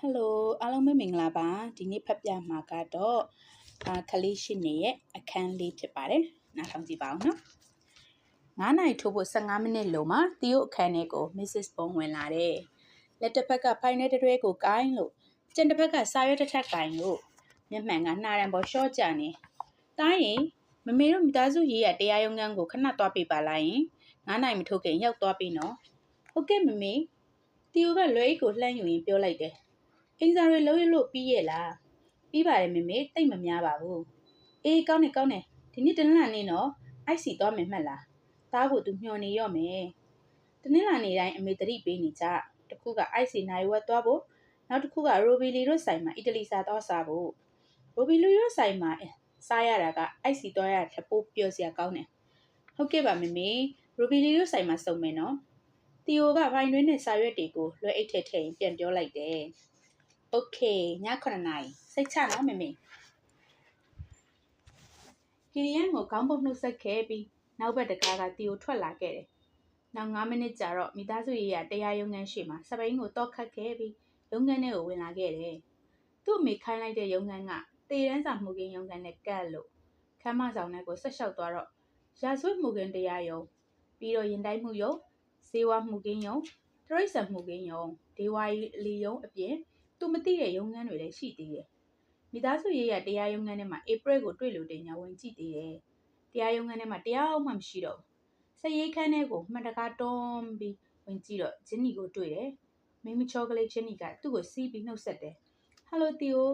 ဟယ်လိုအားလုံးပဲမင်္ဂလာပါဒီနေ့ဖတ်ပြမှာကတော့အာခလေးရှိနေရဲ့အခန်းလေးဖြစ်ပါတယ်နားထောင်ကြည့်ပါအောင်နော်9နိုင်ထိုးဖို့15မိနစ်လိုမှာတီယိုအခန်းထဲကို Mrs. Bond ဝင်လာတယ်လက်တစ်ဖက်ကဖိုင်နယ်တွဲကိုကိုင်းလို့ကျန်တစ်ဖက်ကစာရွက်တစ်ထပ်ကိုင်းလို့မျက်မှန်ကနှာရံပေါ်ရှော့ကြနေတိုင်းရင်မမေတို့မိသားစုရေးရတရားရုံးခန်းကိုခဏသွားပြပါလိုက်ရင်9နိုင်မထိုးခင်ရောက်သွားပြီနော်ဟုတ်ကဲ့မမေတီယိုကလွဲအိတ်ကိုလှမ်းယူရင်ပြောလိုက်တယ် အင်စာတွေလုံးရလို့ပြီးရဲ့လားပြီးပါတယ်မေမေတိတ်မများပါဘူးအေးကောင်းနေကောင်းနေဒီနေ့တနင်္လာနေ့နော်အိုက်စီသွားမယ်မှတ်လားသားကိုသူမျှော်နေရော့မယ်တနင်္လာနေ့တိုင်းအမေတတိပေးနေကြတခုကအိုက်စီနိုင်ဝက်သွားဖို့နောက်တစ်ခုကရိုဘီလီတို့ဆိုင်မှာအီတလီစာသွားစားဖို့ရိုဘီလီတို့ဆိုင်မှာစားရတာကအိုက်စီသွားရတဲ့ပိုးပျော်စရာကောင်းတယ်ဟုတ်ကဲ့ပါမေမေရိုဘီလီတို့ဆိုင်မှာစုံမယ်နော်တီယိုကဘိုင်တွင်းနဲ့စာရွက်တွေကိုလွှဲအိတ်ထဲထည့်ရင်ပြန်ပြောလိုက်တယ် โอเคည9နာရီစိတ်ချနော်မေမေကီရီယန်ကိုခေါင်းပုတ်နှုတ်ဆက်ခဲ့ပြီးနောက်ဘက်တကားကတီကိုထွက်လာခဲ့တယ်နောက်9မိနစ်ကြာတော့မိသားစုရေးရတရားရုံးခန်းရှိမှာစပိန်ကိုတော့ခတ်ခဲ့ပြီးရုံးခန်းထဲကိုဝင်လာခဲ့တယ်သူ့အမေခိုင်းလိုက်တဲ့ရုံးခန်းကတေရန်စာမှုကင်းရုံးခန်းနဲ့ကတ်လို့ခမ်းမဆောင်ထဲကိုဆက်လျှောက်သွားတော့ရာဇဝတ်မှုကင်းတရားရုံးပြီးတော့ရင်တိုင်းမှုရုံးဇေဝမှုကင်းရုံးတရိษံမှုကင်းရုံးဒေဝါလီရုံးအပြင် သူမသိတဲ့ရုံးခန်းတွေလည်းရှိသေးတယ်။မိသားစုရေးရတရားရုံးခန်းထဲမှာဧပြီကိုတွေ့လို့တင်ညာဝင်ကြည့်သေးတယ်။တရားရုံးခန်းထဲမှာတရားမှမရှိတော့ဘူး။စရေးခန်းထဲကိုမှန်တကားတွန်းပြီးဝင်ကြည့်တော့ဂျင်းနီကိုတွေ့တယ်။မိမချောကလေးဂျင်းနီကသူ့ကိုစီးပြီးနှုတ်ဆက်တယ်။ဟယ်လိုတီယို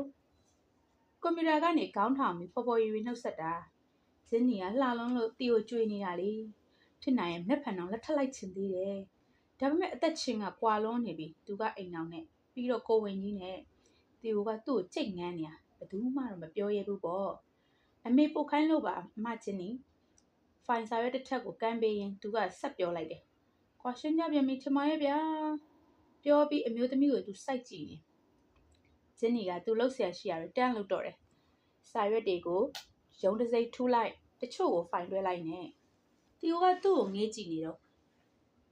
ကွန်ပျူတာကနေခေါင်းထောင်ပြီးဖော်ဖော်ရွရွနှုတ်ဆက်တာ။ဂျင်းနီကလှလုံးလို့တီယိုကြွေနေတာလေ။ဖြစ်နိုင်ရင်မျက်ဖန်အောင်လက်ထပ်လိုက်ချင်သေးတယ်။ဒါပေမဲ့အသက်ချင်းကကွာလွန်းနေပြီသူကအိမ်အောင်နဲ့ ပြီးတော့ကိုဝင်ကြီးနဲ့တီကိုကသူ့ကိုကြိတ်ငန်းနေတာဘယ်သူမှတော့မပြောရဘူးပေါ့အမေပို့ခိုင်းလို့ပါအမချင်းနီဖိုင်စာရွက်တစ်ထက်ကိုကမ်းပေးရင်သူကဆက်ပြောလိုက်တယ်ခွာရှင်းကြပြန်ပြီချမရဲ့ဗျာပြောပြီးအမျိုးသမီးကိုသူစိုက်ကြည့်နေဂျင်းနီကသူ့လှုပ်ရှားရှိရတယ်တန်းလို့တော့တယ်စာရွက်တွေကိုရုံးတစိမ့်ထူးလိုက်တချို့ကိုဖိုင်တွဲလိုက်နေတီကိုကသူ့ကိုငေးကြည့်နေတော့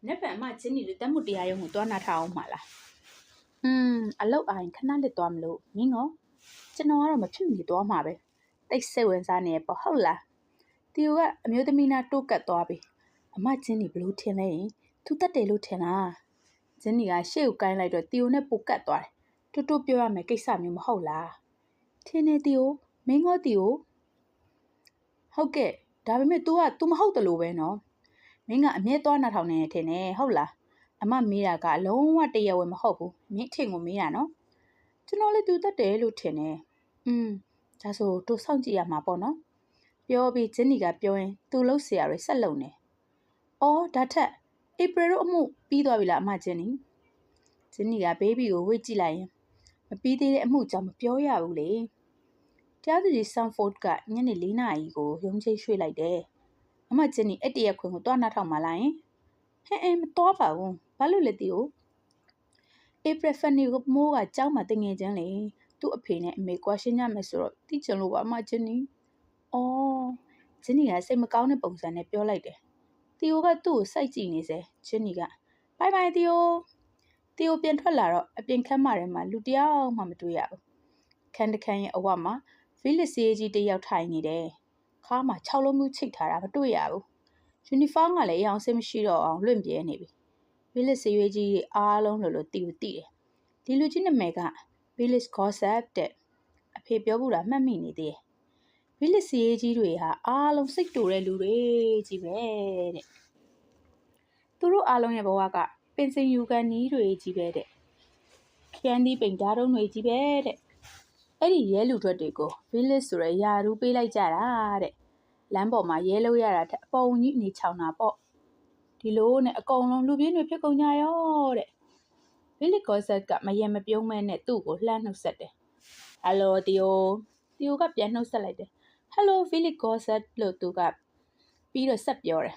နက်ဖန်အမဂျင်းနီတို့တမှုတရားရုံးကိုတွားနာထားအောင်မှာလား อืมအလုတ်အိုင်ခဏလစ်သွားမလို့မင်းရောကျွန်တော်ကတော့မဖြစ်မနေသွားမှာပဲတိတ်စိတ်ဝင်စားနေပေါ့ဟုတ်လားတီယိုကအမျိုးသမီးနာတိုးကတ်သွားပြီအမချင်းနေဘလို့ထင်လဲရင်သူတက်တယ်လို့ထင်လားဂျင်းနီကရှေ့ကိုကိုင်းလိုက်တော့တီယိုနဲ့ပိုကတ်သွားတယ်တူတူပြောရမယ်ကိစ္စမျိုးမဟုတ်လားထင်းနေတီယိုမင်းရောတီယိုဟုတ်ကဲ့ဒါပေမဲ့ तू က तू မဟုတ်တယ်လို့ပဲနော်မင်းကအမြဲသွားနာထောင်နေထင်တယ်ဟုတ်လား အမမေးတာကလုံးဝတရားဝင်မဟုတ်ဘူးမင်းထင်ကိုမေးတာနော်ကျွန်တော်လည်းသူတတ်တယ်လို့ထင်တယ်อืมဒါဆိုတို့စောင့်ကြည့်ရမှာပေါ့နော်ပြောပြီးဂျင်းနီကပြောရင်သူ့လှုပ်เสียရဆက်လုံနေအော်ဒါထက်ဧပြီတို့အမှုပြီးသွားပြီလားအမဂျင်းနီဂျင်းနီကဘေဘီကိုဝေ့ကြည့်လိုက်ရင်မပြီးသေးတဲ့အမှုကြောင့်မပြောရဘူးလေတရားသူကြီးဆန်ဖို့ဒ်ကညနေ၄နာရီကိုရုံးချိတ်ရွှေ့လိုက်တယ်အမဂျင်းနီအဲ့တရက်ခွင်ကိုတွားနှထောက်မှလာရင်ဟဲ့အဲမတော်ပါဘူး ဘာလို့လဲတီကိုဧပြီဖန်နီကိုမိုးကကြောင်းမှာတငယ်ချင်းလေသူ့အဖေနဲ့အမေကွာရှင်းကြမယ်ဆိုတော့တိကျလို့ပါအမချင်းနီအော်ဂျင်းနီကစိတ်မကောင်းတဲ့ပုံစံနဲ့ပြောလိုက်တယ်တီယိုကသူ့ကိုစိုက်ကြည့်နေစေဂျင်းနီကဘိုင်ဘိုင်တီယိုတီယိုပြန်ထွက်လာတော့အပြင်ခန်းမထဲမှာလူတယောက်မှမတွေ့ရဘူးခန်းတခန်းရဲ့အဝမှာဖီလစ်စီကြီးတယောက်ထိုင်နေတယ်ခါမှာ6လုံးမျိုးချိတ်ထားတာမတွေ့ရဘူးယူနီဖောင်းကလည်းအယောင်စိတ်မရှိတော့အောင်လွင့်ပြဲနေပြီ ဘီလစ်စရွေးကြီးအားလုံးလို့လို့တီကိုတီတယ်ဒီလူကြီးနာမည်ကဘီလစ်ကော့ဆက်တဲ့အဖေပြောဘူးလားမှတ်မိနေသေးတယ်ဘီလစ်စရွေးကြီးတွေဟာအားလုံးစိတ်တူတဲ့လူတွေကြီးပဲတဲ့သူတို့အားလုံးရဲ့ဘဝကပင်စင်ယူကန်နီးတွေကြီးပဲတဲ့ခရန်ဒီပိန်ဓာတ်တုံးတွေကြီးပဲတဲ့အဲ့ဒီရဲလူထွက်တွေကိုဘီလစ်ဆိုရယာရူးပေးလိုက်ကြတာတဲ့လမ်းပေါ်မှာရဲလို့ရတာတဲ့အပုံကြီးအနေချောင်တာပေါ့ ဒီလိုနဲ့အကုန်လုံးလူပြင်းတွေဖြစ်ကုန်ကြရောတဲ့ဘီလီကောဆက်ကမယံမပြုံးမဲနဲ့သူ့ကိုလှမ်းနှုတ်ဆက်တယ်ဟယ်လိုတီယိုတီယိုကပြန်နှုတ်ဆက်လိုက်တယ်ဟယ်လိုဖီလစ်ကောဆက်လို့သူကပြီးတော့ဆက်ပြောတယ်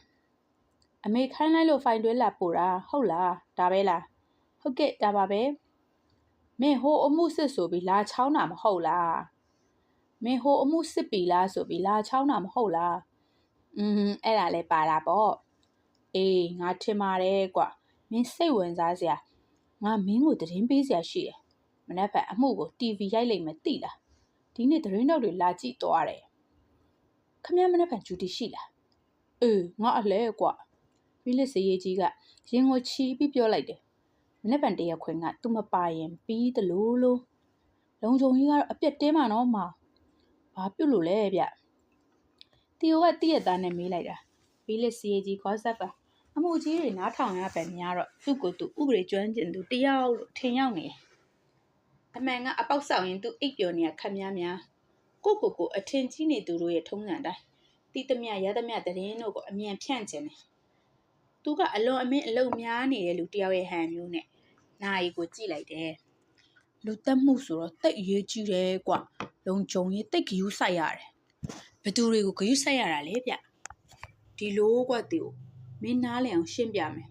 အမေခိုင်းလိုက်လို့ဖိုင်တွဲလာပို့တာဟုတ်လားဒါပဲလားဟုတ်ကဲ့ဒါပါပဲမင်းဟိုအမှုစစ်ဆိုပြီးလာချောင်းတာမဟုတ်လားမင်းဟိုအမှုစစ်ပြီလားဆိုပြီးလာချောင်းတာမဟုတ်လားอืมအဲ့ဒါလည်းပါတာပေါ့ အေးငါထင်ပါတယ်ကွာမင်းစိတ်ဝင်စားစရာငါမင်းကိုတည်င်းပေးစရာရှိတယ်မနက်ဖြန်အမှုကို TV ရိုက်လိုက်မယ်သိလားဒီနေ့သတင်းတော့တွေလာကြည့်သွားတယ်ခမရမနက်ဖြန်ဂျူတီရှိလားအေးငါအလဲကွာဖိလစ်စေးကြီးကရင်ကိုချီပြီးပြောလိုက်တယ်မနက်ဖြန်တရက်ခွင်ကသူမပါရင်ပြီးတလို့လို့လုံချုံကြီးကတော့အပြက်တင်းမှာနော်မဘာပြုတ်လို့လဲဗျတီယိုကတည့်ရသားနဲ့မေးလိုက်တာဖိလစ်စေးကြီးခေါ်ဆက်ပါ အမှုကြီးတွေနားထောင်ရပဲများတော့သူ့ကိုယ်သူဥပဒေကျွမ်းကျင်သူတယောက်လို့ထင်ရောက်နေတယ်အမှန်ကအပေါက်ဆောက်ရင်သူအိပ်ပျော်နေတာခက်များများကိုကိုကိုအထင်ကြီးနေသူတို့ရဲ့ထုံးစံတိုင်းတိသမျှရသမျှတရင်တို့ကိုအမြန်ဖြန့်ခြင်းတယ်သူကအလွန်အမင်းအလုံများနေတဲ့လူတယောက်ရဲ့ဟန်မျိုးနဲ့နာရီကိုကြည့်လိုက်တယ်လူတက်မှုဆိုတော့တိတ်အရေးကြီးတယ်ကွလုံကြုံရေးတိတ်ဂယူးဆိုင်ရတယ်ဘသူတွေကိုဂယူးဆိုင်ရတာလဲဗျဒီလိုကွတီကို မင်းနားလည်အောင်ရှင်းပြမယ်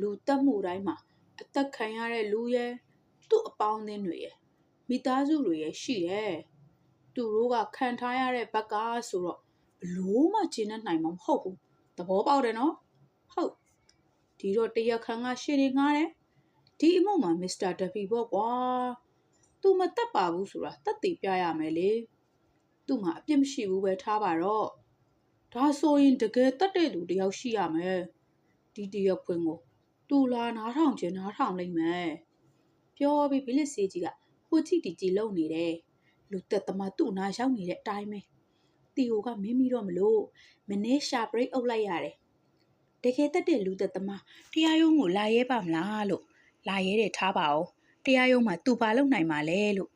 လူတက်မှုတိုင်းမှာအသက်ခံရတဲ့လူရဲ့သူ့အပေါင်းအသင်းတွေရဲ့မိသားစုတွေရဲ့ရှိတယ်သူတို့ကခံထားရတဲ့ဘက်ကဆိုတော့ဘလို့မှကျင်းနိုင်မှာမဟုတ်ဘူးသဘောပေါက်တယ်နော်ဟုတ်ဒီတော့တရခန်ကရှေ့နေငားတယ်ဒီအမှုမှာမစ္စတာဒဖီပေါ့ကွာသူမတက်ပါဘူးဆိုတာတက်တည်ပြရမယ်လေသူ့မှာအပြစ်မရှိဘူးပဲထားပါတော့ ဒါဆိုရင်တကယ်တက်တဲ့သူတယောက်ရှိရမယ်ဒီတရခွင်ကိုတူလာနားထောင်ခြင်းနားထောင်လိုက်မယ်ပြောပြီးဘီလစ်စီကြီးကဟိုကြည့်တီကြည့်လုံနေတယ်လူသက်သမားသူ့နာရောက်နေတဲ့အတိုင်းပဲတီယိုကမင်းမီတော့မလို့မနေ့ရှာဘရိတ်အုပ်လိုက်ရတယ်တကယ်တက်တဲ့လူသက်သမားတရားရုံးကိုလာရဲပါမလားလို့လာရဲတယ်ထားပါဦးတရားရုံးမှာသူပါလုံနိုင်မှာလဲလို့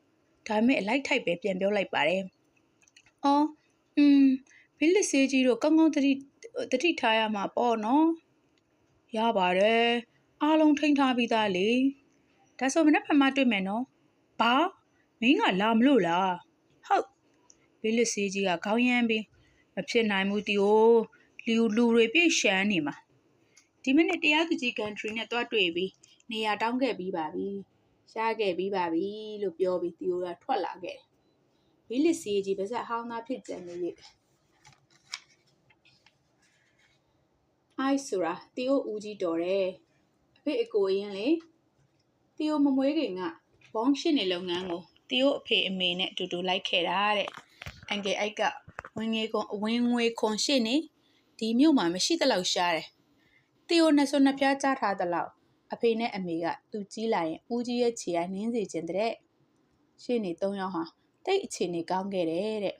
ဒါပေမဲ့အလိုက်ထိုက်ပဲပြန်ပြောလိုက်ပါတယ်အော်อืม ဘီလစ်စီကြီးတို့ကောင်းကောင်းတတိတတိထားရမှာပေါ့နော်ရပါတယ်အားလုံးထိန်းထားပြီးသားလေဒါဆိုမနေ့ဖက်မှတွေ့မယ်နော်ဘာမင်းကလာမလို့လားဟုတ်ဘီလစ်စီကြီးကခေါင်းရမ်းပြီးမဖြစ်နိုင်ဘူးတီကိုလူလူတွေပြည့်ရှမ်းနေမှာဒီမိနစ်တရားသူကြီးကန်ထရီနဲ့တွားတွေ့ပြီးနေရာတောင်းခဲ့ပြီးပါပြီရှားခဲ့ပြီးပါပြီလို့ပြောပြီးတီကိုကထွက်လာခဲ့တယ်ဘီလစ်စီကြီးပါဇက်ဟောင်းသားဖြစ်ကြံနေရ အိုက်ဆိုတာတီကိုဦးကြီးတော်တယ်အဖေအကိုရင်လေတီကိုမမွေးခင်ကဘောင်းရှင်းနေလုပ်ငန်းကိုတီကိုအဖေအမေနဲ့အတူတူလိုက်ခဲ့တာတဲ့အန်ကယ်အိုက်ကဝင်ငွေခွန်ဝင်ငွေခွန်ရှင်းနေဒီမြို့မှာမရှိတလောက်ရှားတယ်တီကိုနှစ်ဆွနှစ်ပြားကြားထားတလောက်အဖေနဲ့အမေကသူကြီးလာရင်ဦးကြီးရဲ့ခြေကနင်းစီခြင်းတဲ့ရှင်းနေ၃ယောက်ဟာတိတ်အခြေအနေကောင်းခဲ့တယ်တဲ့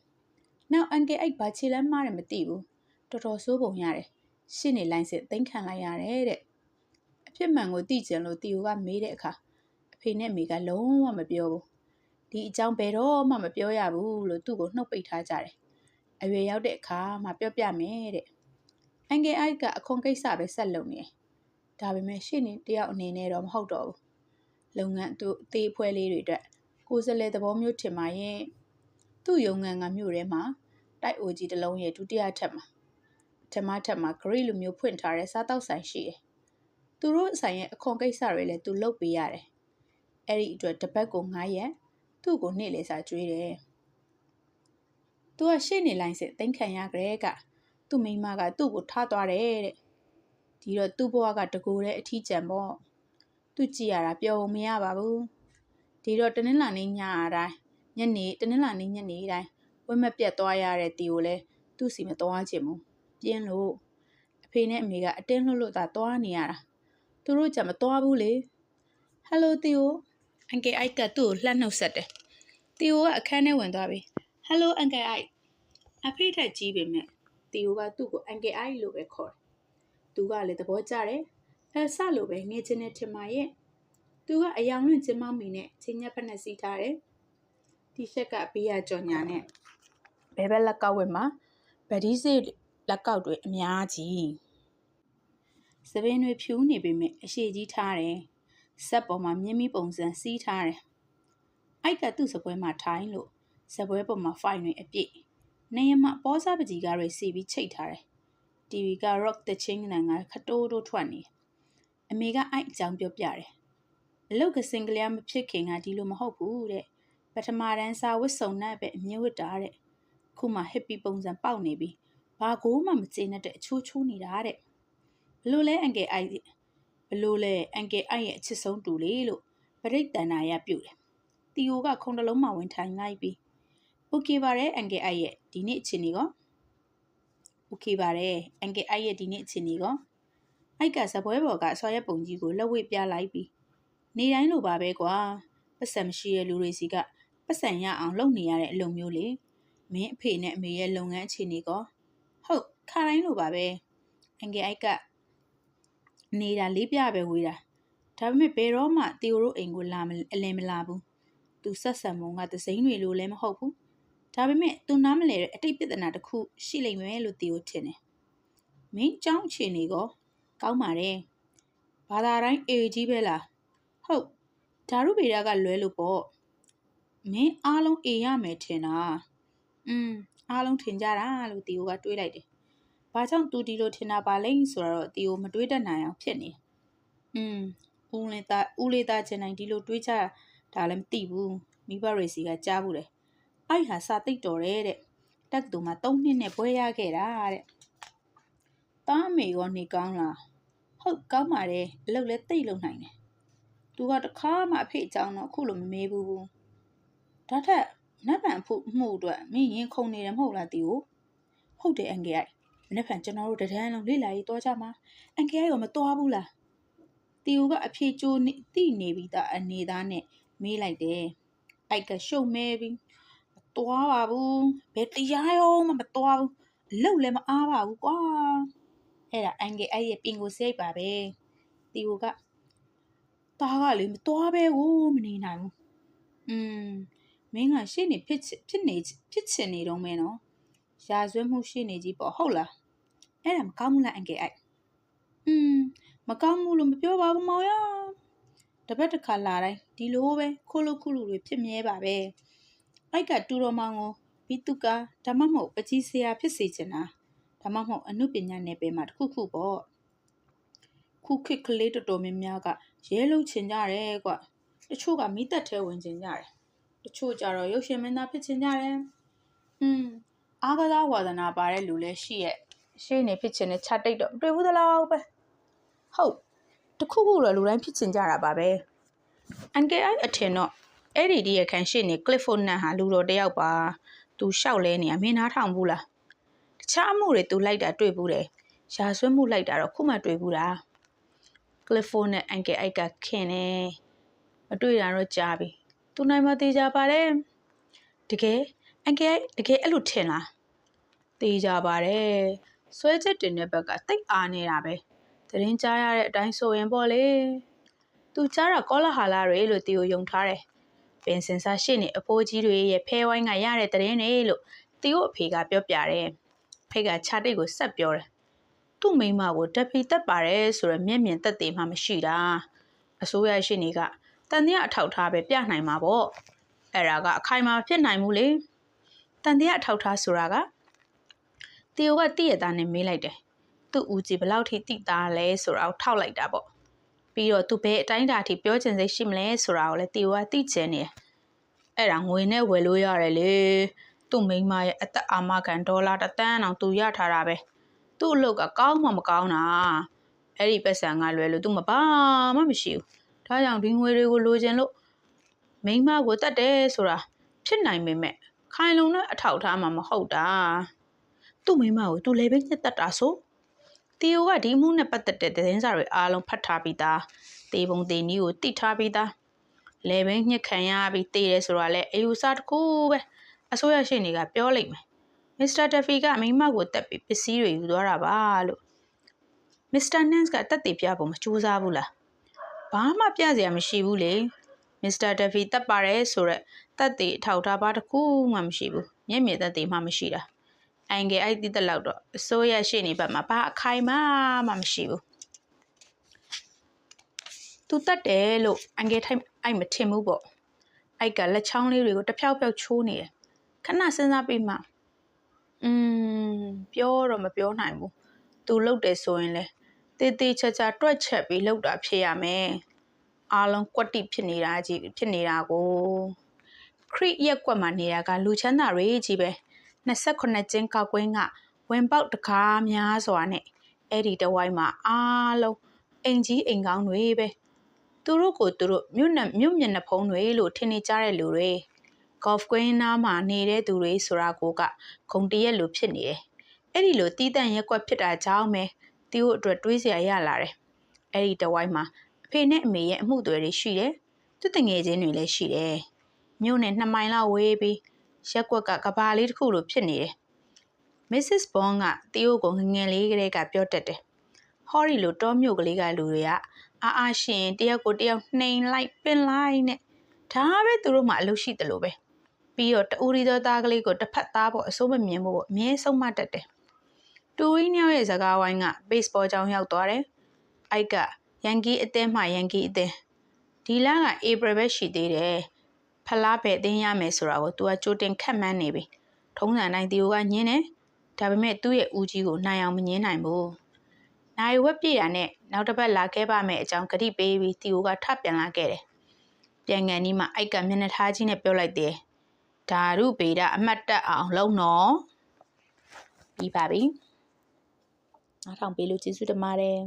နောက်အန်ကယ်အိုက်ဘာခြေလမ်းမားတယ်မသိဘူးတော်တော်ဆိုးပုံရတယ် ရှင်းနေလိုင်းစစ်သိမ်းခံလိုက်ရတယ်တဲ့အဖြစ်မှန်ကိုသိကြလို့တီယိုကမေးတဲ့အခါအဖေနဲ့မိကလုံးဝမပြောဘူးဒီအကြောင်းဘယ်တော့မှမပြောရဘူးလို့သူ့ကိုနှုတ်ပိတ်ထားကြတယ်အရွယ်ရောက်တဲ့အခါမှပြောပြမယ်တဲ့အန်ကယ်အိုက်ကအခွန်ကိစ္စပဲဆက်လုပ်နေတယ်ဒါပေမဲ့ရှေ့နေတယောက်အနေနဲ့တော့မဟုတ်တော့ဘူးလုပ်ငန်းသူအသေးဖွဲလေးတွေအတွက်ကိုယ်စလဲသဘောမျိုးထင်ပါရဲ့သူ့ယုံငံကမြို့ထဲမှာတိုက်အိုကြီးတစ်လုံးရဲ့ဒုတိယထပ်မှာ ဓမ္မထက်မှာ grade လိုမျိုးဖွင့်ထားတဲ့စားတောက်ဆိုင်ရှိတယ်။သူတို့ဆိုင်ရဲ့အခွန်ကိစ္စတွေလည်းသူလုပ်ပေးရတယ်။အဲ့ဒီအတွက်တပတ်ကို9ရက်သူ့ကိုနေ့လေစာကျွေးတယ်။သူကရှေ့နေလိုင်းစစ်တင်ခံရကြတဲ့ကသူ့မိမကသူ့ကိုထားသွားတယ်တဲ့။ဒီတော့သူ့ဘဝကတကူတဲ့အထီးကျန်ပေါ့။သူကြည့်ရတာပျော်မရပါဘူး။ဒီတော့တနင်္လာနေ့ညအတိုင်းညနေတနင်္လာနေ့ညနေတိုင်းဝက်မပြတ်သွားရတဲ့တီကိုလည်းသူ့စီမသွားချင်ဘူး ပြင်းလို့အဖေနဲ့အမေကအတင်းလွတ်လွတ်သာသွားနေရတာသူတို့ကြမသွားဘူးလေဟယ်လိုတီယိုအန်ကယ်အိုက်ကသူ့ကိုလှမ်းနှုတ်ဆက်တယ်တီယိုကအခန်းထဲဝင်သွားပြီဟယ်လိုအန်ကယ်အိုက်အဖေထက်ကြီးပေမဲ့တီယိုကသူ့ကိုအန်ကယ်အိုက်လို့ပဲခေါ်တယ်သူကလည်းသဘောကျတယ်အဲဆလို့ပဲငေးချင်းနဲ့ထင်ပါရဲ့သူကအယောင်လွင့်ကျင်းမောင်းမိနဲ့ချင်းညက်ဖက်နဲ့စီးထားတယ်တီရှပ်ကဘေးရကြော်ညာနဲ့ဘဲဘက်လက်ကောက်ဝက်မှာဗဒီစစ် လက်ကောက်တွေအများကြီးစပင်းတွေဖြူးနေပေမဲ့အရှိကြီးထားတယ်ဇက်ပေါ်မှာမြင်းမီပုံစံစီးထားတယ်အိုက်ကသူ့စပွဲမှာထိုင်လို့စပွဲပေါ်မှာဖိုင်တွေအပြည့်နေရမပေါ်စားပကြီးကားတွေစီပြီးချိတ်ထားတယ်တီဗီက rock တချင်းနံကခတိုးတိုးထွက်နေအမေကအိုက်အကြောင်းပြောပြတယ်အလုတ်ကစင်ကလေးမဖြစ်ခင်ကဒီလိုမဟုတ်ဘူးတဲ့ပထမတန်းစာဝတ်စုံနဲ့ပဲအမြင့်ဝတ်တာတဲ့ခုမှ happy ပုံစံပေါက်နေပြီ ဘာကိုမှမကျေနပ်တဲ့အချိုးချိုးနေတာတဲ့ဘလို့လဲအန်ကယ်အိုက်ဘလို့လဲအန်ကယ်အိုက်ရဲ့အချစ်ဆုံးတူလေးလို့ပရိတ်တန်နာရပြုတ်တယ် တီယိုကခုံတစ်လုံးမှဝင်ထိုင်လိုက်ပြီးโอเคပါတယ်အန်ကယ်အိုက်ရဲ့ဒီနေ့အခြေအနေကောโอเคပါတယ်အန်ကယ်အိုက်ရဲ့ဒီနေ့အခြေအနေကောအိုက်ကစပွဲပေါ်ကဆွာရက်ပုံကြီးကိုလက်ဝှေ့ပြလိုက်ပြီးနေတိုင်းလိုပါပဲကွာပတ်စံမရှိတဲ့လူတွေစီကပတ်စံရအောင်လုပ်နေရတဲ့အလုပ်မျိုးလေမင်းအဖေနဲ့အမေရဲ့လုပ်ငန်းအခြေအနေကောဟုတ် ခါတိုင်းလိုပါပဲအငယ်အိုက်ကနေတာလေးပြပဲဝေးတာဒါပေမဲ့ဘယ်တော့မှတီယိုတို့အိမ်ကိုလာအလင်မလာဘူးသူဆက်ဆံမုံကသစိမ့်တွေလိုလည်းမဟုတ်ဘူးဒါပေမဲ့သူနားမလဲတဲ့အတိတ်ပြဿနာတစ်ခုရှိလိမ့်မယ်လို့တီယိုထင်တယ်မင်းကြောင်းချင်နေကောကောင်းပါတယ်ဘာသာတိုင်းအေကြီးပဲလားဟုတ်ဓာရုဗေဒကလွဲလို့ပေါ့မင်းအားလုံးအေရမယ်ထင်တာอืมအားလုံးထင်ကြတာလို့တီယိုကတွေးလိုက်တယ် ဘာကြောင့်သူဒီလိုထင်တာပါလဲဆိုတော့တီယိုမတွေးတတ်နိုင်အောင်ဖြစ်နေอืมဦးလေးသားဦးလေးသားချင်တိုင်းဒီလိုတွေးကြတာလည်းမသိဘူးမိဘရေစီကကြားဘူးတယ်အဲ့ဟာစာသိတ်တော်တယ်တဲ့တက်ကတူမှာ၃နှစ်နဲ့ပွဲရခဲ့တာတဲ့တားမေရောနေကောင်းလားဟုတ်ကောင်းပါတယ်အလုပ်လည်းသိတ်လုံနိုင်တယ်သူကတခါမှအဖေအကြောင်းတော့အခုလိုမမေးဘူးဒါထက်နတ်ပန်ဖို့မှုအတွက်မင်းရင်ခုန်နေတယ်မဟုတ်လားတီကိုဟုတ်တယ်အန်ကယ်အိုက် မနေ့ကကျွန်တော်တို့တဒန်းလုံးလေ့လာရေးတော့ကြမှာအန်ကယ်အိုက်ရောမတော်ဘူးလားတီကိုကအဖေကျိုးနေတိနေပြီးသားအနေသားနဲ့မေးလိုက်တယ်အိုက်ကရှုံမဲပြီးမတော်ပါဘူးဘယ်တရားရောမှမတော်ဘူးအလုပ်လည်းမအားပါဘူးကွာအဲ့ဒါအန်ကယ်အိုက်ရဲ့ပင်ကိုစိတ်ပါပဲတီကိုကသားကလေမတော်ပဲကိုမနေနိုင်ဘူးอืมမင်းကရှေ့နေဖြစ်ဖြစ်နေဖြစ်ချင်နေတော့မဲနော် ရာဇဝတ်မှုရှေ့နေကြီးပေါ့ဟုတ်လားအဲ့ဒါမကောင်းဘူးလားအန်ကယ်အိုက်อืมမကောင်းဘူးလို့မပြောပါဘူးမောင်ရတပတ်တစ်ခါလာတိုင်းဒီလိုပဲခိုးလို့ခုလူတွေဖြစ်မြဲပါပဲအိုက်ကတူတော်မောင်ကိုဘီတုကဓမ္မမဟုတ်ပကြီးစရာဖြစ်စေချင်တာဓမ္မမဟုတ်အနုပညာနယ်ပယ်မှာတခုခုပေါ့ခုခစ်ကလေးတော်တော်များများကရဲလုံးချင်ကြတယ်ကွတချို့ကမိသက်ထဲဝင်ချင်ကြတယ်တချို့ကြတော့ရုပ်ရှင်မင်းသားဖြစ်ချင်ကြတယ်อืม အားကစားဝါသနာပါတဲ့လူလည်းရှိရဲ့ရှေ့နေဖြစ်ချင်တဲ့ခြာတိတ်တော့တွေ့ဘူးသလားပဲဟုတ်တခုခုတော့လူတိုင်းဖြစ်ချင်ကြတာပါပဲအန်ကယ်အိုက်အထင်တော့အဲ့ဒီဒီရခန်ရှေ့နေကလစ်ဖိုနန်ဟာလူတော်တယောက်ပါသူရှောက်လဲနေရမင်းနားထောင်ဘူးလားတခြားအမှုတွေသူလိုက်တာတွေ့ဘူးတယ်ရာဆွဲမှုလိုက်တာတော့ခုမှတွေ့ဘူးလားကလစ်ဖိုနဲ့အန်ကယ်အိုက်ကခင်နေမတွေ့တာတော့ကြာပြီသူနိုင်မသေးကြပါတယ်တကယ်အန်ကယ်တကယ်အဲ့လိုထင်လား သေးကြပါတယ်ဆွဲချက်တင်တဲ့ဘက်ကတိတ်အားနေတာပဲသတင်းကြားရတဲ့အတိုင်းဆိုရင်ပေါ့လေသူကြားတာကောလာဟာလာတွေလို့တီကိုယုံထားတယ်ပင်စင်စာရှေ့နေအဖိုးကြီးတွေရဲ့ဖဲဝိုင်းကရတဲ့သတင်းတွေလို့တီကိုအဖေကပြောပြတယ်ဖေကခြာတိတ်ကိုဆက်ပြောတယ်သူ့မိမကိုတပီတက်ပါတယ်ဆိုရမျက်မြင်သက်သေမှမရှိတာအစိုးရရှိနေကတန်တရားအထောက်ထားပဲပြနိုင်မှာပေါ့အဲ့ဒါကအခိုင်အမာဖြစ်နိုင်ဘူးလေတန်တရားအထောက်ထားဆိုတာက တီယိုကတည့်ရသားနဲ့မေးလိုက်တယ်သူ့ဦးကြီးဘယ်လောက်ထိတိသားလဲဆိုတာကိုထောက်လိုက်တာပေါ့ပြီးတော့သူဘယ်အတိုင်းတာထိပြောချင်စိတ်ရှိမလဲဆိုတာကိုလည်းတီယိုကသိချင်နေတယ်အဲ့ဒါငွေနဲ့ဝယ်လို့ရတယ်လေသူ့မိန်းမရဲ့အသက်အာမခံဒေါ်လာတစ်သန်းအောင်သူရထားတာပဲသူ့အလုပ်ကကောင်းမှမကောင်းတာအဲ့ဒီပတ်စံကလွယ်လို့သူမပါမှမရှိဘူးဒါကြောင့်ဒီငွေတွေကိုလိုချင်လို့မိန်းမကိုတတ်တယ်ဆိုတာဖြစ်နိုင်ပေမဲ့ခိုင်လုံတဲ့အထောက်ထားမှမဟုတ်တာ သူ့မိန်းမကိုသူလေဘိတ်နဲ့တတ်တာဆိုတီယိုကဒီမှုနဲ့ပတ်သက်တဲ့သတင်းစာတွေအားလုံးဖတ်ထားပြီးသားတေပုံတေနီးကိုတိထားပြီးသားလေဘိတ်ညှက်ခံရပြီးတေးတယ်ဆိုတာလဲအယူဆတစ်ခုပဲအစိုးရရှိနေကပြောလိုက်မယ်မစ္စတာတဖီကမိန်းမကိုတက်ပြီးပစ္စည်းတွေယူသွားတာပါလို့မစ္စတာနန့်စ်ကတက်တည်ပြဖို့မကြိုးစားဘူးလားဘာမှပြစရာမရှိဘူးလေမစ္စတာတဖီတက်ပါတယ်ဆိုတော့တက်တည်အထောက်ထားပါတခုမှမရှိဘူးမျက်မြင်တက်တည်မှမရှိတာ အန်ဂယ်အဲ့ဒီတက်လောက်တော့အစိုးရရှိနေဘက်မှာဘာအခိုင်မှမှမရှိဘူးသူတက်တယ်လို့အန်ဂယ်ထိုင်အဲ့မထင်ဘူးပေါ့အဲ့ကလက်ချောင်းလေးတွေကိုတဖြောက်ဖြောက်ချိုးနေတယ်ခဏစဉ်းစားပြီးမှอืมပြောတော့မပြောနိုင်ဘူးသူလှုပ်တယ်ဆိုရင်လေတေးသေးချာချာတွက်ချက်ပြီးလှုပ်တာဖြစ်ရမယ်အားလုံးကွက်တိဖြစ်နေတာကြီးဖြစ်နေတာကိုခရစ်ရက်ကွက်မှာနေတာကလူချမ်းသာတွေကြီးပဲ 28ကျင်းကောက်ကွင်းကဝင်ပေါက်တကားများစွာနဲ့အဲ့ဒီတဝိုင်းမှာအားလုံးအိမ်ကြီးအိမ်ကောင်းတွေပဲသူတို့ကိုသူတို့မြို့နဲ့မြို့မျက်နှာဖုံးတွေလို့ထင်နေကြတဲ့လူတွေကော့ဖ်ကွင်းနားမှာနေတဲ့သူတွေဆိုတာကိုကဂုံတရက်လိုဖြစ်နေတယ်အဲ့ဒီလိုတီးတန့်ရက်ကွက်ဖြစ်တာကြောင့်ပဲတီတို့အတွက်တွေးစရာရလာတယ်အဲ့ဒီတဝိုင်းမှာအဖေနဲ့အမေရဲ့အမှုတွေရှိတယ်သူတငယ်ချင်းတွေလည်းရှိတယ်မြို့နဲ့နှစ်မိုင်လောက်ဝေးပြီး ရက်ကွက်ကကဘာလေးတစ်ခုလိုဖြစ်နေတယ်မစ္စစ်ဘွန်ကတီယိုကိုငငယ်လေးကလေးကပြောတတ်တယ်ဟော်ရီလိုတောမြို့ကလေးကလူတွေကအားအားရှင်တယောက်ကိုတယောက်နှိမ်လိုက်ပင်လိုက်နဲ့ဒါပဲသူတို့မှအလုပ်ရှိတယ်လို့ပဲပြီးတော့တူရီသောသားကလေးကိုတစ်ဖက်သားပေါ်အစိုးမမြင်ဖို့အမြဲဆုံးမတတ်တယ်တူရီညောင်းရဲ့စကားဝိုင်းကဘေ့စ်ဘောကြောင်းရောက်သွားတယ်အိုက်ကယန်ကီအသင်းမှယန်ကီအသင်းဒီလကဧပြီပဲရှိသေးတယ် ဖလားပဲအသင်းရမယ်ဆိုတာကို तू ကကြိုတင်ခက်မှန်းနေပြီထုံးစံတိုင်းတီယိုကညင်းတယ်ဒါပေမဲ့သူ့ရဲ့ဦးကြီးကိုနိုင်အောင်မငင်းနိုင်ဘူးနိုင်ဝက်ပြည့်ရနဲ့နောက်တစ်ပတ်လာခဲ့ပါမယ်အကြောင်းကတိပေးပြီးတီယိုကထပ်ပြန်လာခဲ့တယ်ပြန်ကန်ဒီမှာအိုက်ကမျက်နှာထားကြီးနဲ့ပြောလိုက်တယ်ဓာရုပေဒအမှတ်တက်အောင်လုပ်နော်ပြီးပါပြီအားထောင်ပေးလို့ကျေးဇူးတင်ပါတယ်